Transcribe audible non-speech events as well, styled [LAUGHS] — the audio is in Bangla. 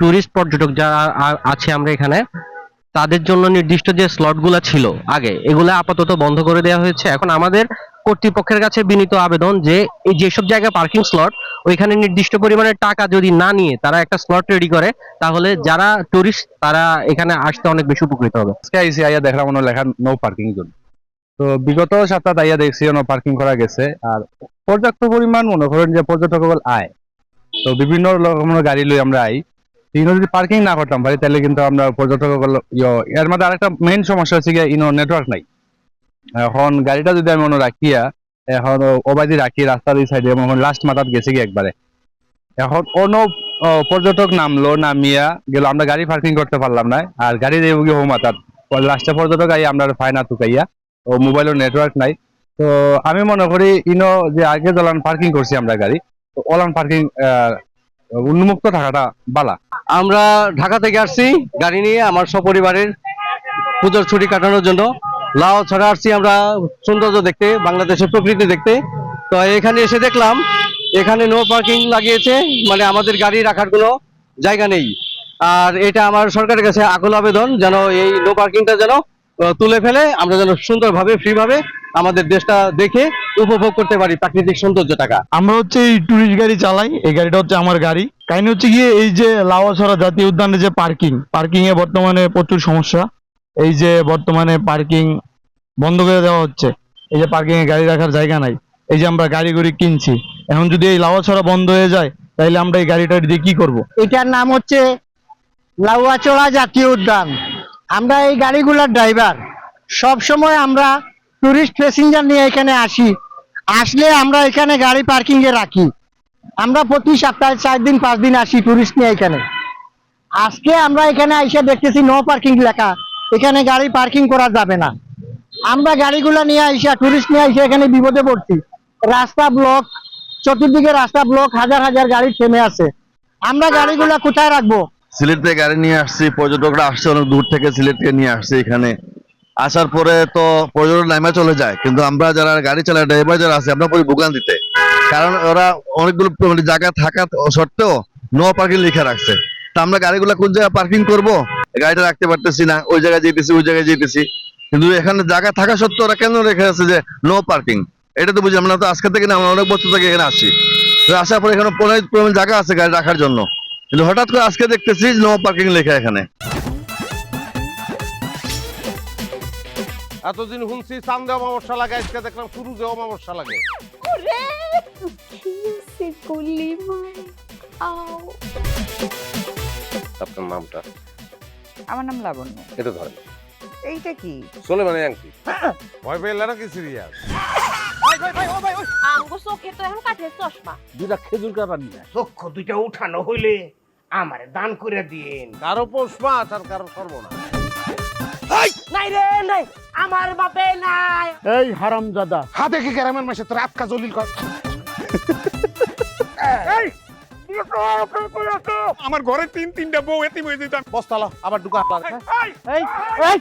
টুরিস্ট পর্যটক যারা আছে আমরা এখানে, তাদের জন্য নির্দিষ্ট যে স্লটগুলো ছিল আগে, এগুলো আপাতত বন্ধ করে দেওয়া হয়েছে। এখন আমাদের কর্তৃপক্ষের কাছে বিনীত আবেদন যে, এই যেসব জায়গায় পার্কিং স্লট, ওইখানে নির্দিষ্ট পরিমাণের টাকা যদি না নিয়ে তারা একটা স্লট রেডি করে, তাহলে যারা টুরিস্ট, তারা এখানে আসতে অনেক বেশি উপকৃত হবে। আজকে আইয়া দেখলাম মনে লেখা নো পার্কিং জোন তো বিগত সপ্তাহ আইয়া দেখছি নো পার্কিং করা গেছে, আর পর্যাপ্ত পরিমাণ মনে করেন যে পর্যটক আয়। তো বিভিন্ন রকমের গাড়ি লই আমরা আই। ইনো যদি পার্কিং না করতাম ভাই, তাহলে কিন্তু আমরা পর্যটক এর মধ্যে আরেকটা মেইন সমস্যা হচ্ছে গিয়ে ইনো নেটওয়ার্ক নাই। এখন গাড়িটা যদি আমি মনে রাখিয়া, এখন ওবাদি রাখি রাস্তার এই সাইডে লাস্ট মাথাত গেছে কি একবারে। এখন অন্য পর্যটক নামলো, নামিয়া গেল, আমরা গাড়ি পার্কিং করতে পারলাম না, আর গাড়ি দেবো গিয়ে হোম মাতার লাস্টে পর্যটক আই আমরা ফাইনা তুকাইয়া ও মোবাইলের নেটওয়ার্ক নাই। তো আমি মনে করি ইনো যে আগে দলান পার্কিং করছি আমরা গাড়ি, তো ওলান পার্কিং উন্মুক্ত থাকাটা বালা। আমরা ঢাকা থেকে আসছি, গাড়ি নিয়ে আমার সপরিবারের পুজোর ছুটি কাটানোর জন্য। লাও ছাড়া আসছি আমরা সৌন্দর্য দেখতে, বাংলাদেশের প্রকৃতি দেখতে। তো এখানে এসে দেখলাম, এখানে নো পার্কিং লাগিয়েছে মানে আমাদের গাড়ি রাখার কোনো জায়গা নেই। আর এটা আমার সরকারের কাছে আকুল আবেদন, যেন এই নো পার্কিংটা যেন তুলে ফেলে আমরা যেন সুন্দরভাবে ফ্রিভাবে আমাদের দেশটা দেখে উপভোগ করতে পারি প্রাকৃতিক সৌন্দর্যটাকা। আমরা হচ্ছে এই টুরিস্ট গাড়ি চালাই এই গাড়িটা হচ্ছে আমার গাড়ি। কাহিনী হচ্ছে গিয়ে এই যে লাওয়াছড়া জাতীয় উদ্যানে যে পার্কিং পার্কিং এ বর্তমানে প্রচুর সমস্যা। এই যে বর্তমানে পার্কিং বন্ধ করে দেওয়া হচ্ছে। এই যে পার্কিং এ গাড়ি রাখার জায়গা নাই। এই যে আমরা গাড়ি গুড়ি কিনছি। এখন যদি এই লাওয়াছড়া বন্ধ হয়ে যায় তাহলে আমরা এই গাড়িটা দিয়ে কি করব? এটার নাম হচ্ছে লাউয়াচড়া জাতীয় উদ্যান। আমরা এই গাড়িগুলোর ড্রাইভার সব সময় আমরা টুরিস্ট প্যাসেঞ্জার নিয়ে এখানে আসি। আসলে আমরা এখানে গাড়ি পার্কিং এ রাখি। আমরা প্রতি সপ্তাহে চার দিন, পাঁচ দিন আসি টুরিস্ট নিয়ে এখানে। আজকে আমরা এখানে এসে দেখতেছি নো পার্কিং লেখা। এখানে গাড়ি পার্কিং করা যাবে না। আমরা গাড়িগুলো নিয়ে আইসা টুরিস্ট নিয়ে আইসা এখানে বিপদে পড়ছি। রাস্তা ব্লক চতুর্দিকে রাস্তা ব্লক হাজার হাজার গাড়ি থেমে আছে। আমরা গাড়িগুলো কোথায় রাখব? সিলেট থেকে গাড়ি নিয়ে আসছি, পর্যটকরা আসছে, অনেক দূর থেকে সিলেট থেকে নিয়ে আসছে এখানে। আসার পরে তো পর্যটক নামে চলে যায়, কিন্তু আমরা যারা গাড়ি চালায় ড্রাইভার যারা আছে, আমরা পরে ভোগান দিতে। কারণ ওরা অনেকগুলো মানে জায়গা থাকা সত্ত্বেও নো পার্কিং লিখে রাখছে। তা আমরা গাড়িগুলো কোন জায়গায় পার্কিং করব? গাড়িটা রাখতে পারতেছি না, ওই জায়গায় যেতেছি, ওই জায়গায় যেতেছি। কিন্তু এখানে জায়গা থাকা সত্ত্বেও ওরা কেন রেখে আছে যে নো পার্কিং এটা তো বুঝি, আমরা তো আজকে থেকে না, আমরা অনেক বছর থেকে এখানে আসি আসার পরে এখানে পরিমাণ জায়গা আছে গাড়ি রাখার জন্য। কিন্তু হঠাৎ করে আজকে দেখতেছি নো পার্কিং লেখা এখানে। এতদিন শুনছি চান্দে অমাবস্যা লাগে আজকে দেখলাম সুরুজে অমাবস্যা লাগে। আপনার নামটা? আমার নাম লাবণ্য। এটা ধরেন। এইটা কি? চলে মানে আংটি। ভয় পেলে নাকি সিরিয়াস আমগো চোখে তো এখন কাঠের চশমা। দুটা খেজুর কাটা নিয়ে চক্ষু দুইটা উঠানো হইলে আমারে দান করে দিন। কারও পোষমা আর কারও সর্বনাশ নাই রে নাই। আমার বাপে নাই। এই হারামজাদা। হাতে কি গ্রামের মাসে তোর আপকা জলিল কর। [LAUGHS] এই আমার ঘরে তিন তিনটা বউ এতিম হয়ে যেতাম বস্তালা আবার ঢুকা এই এই।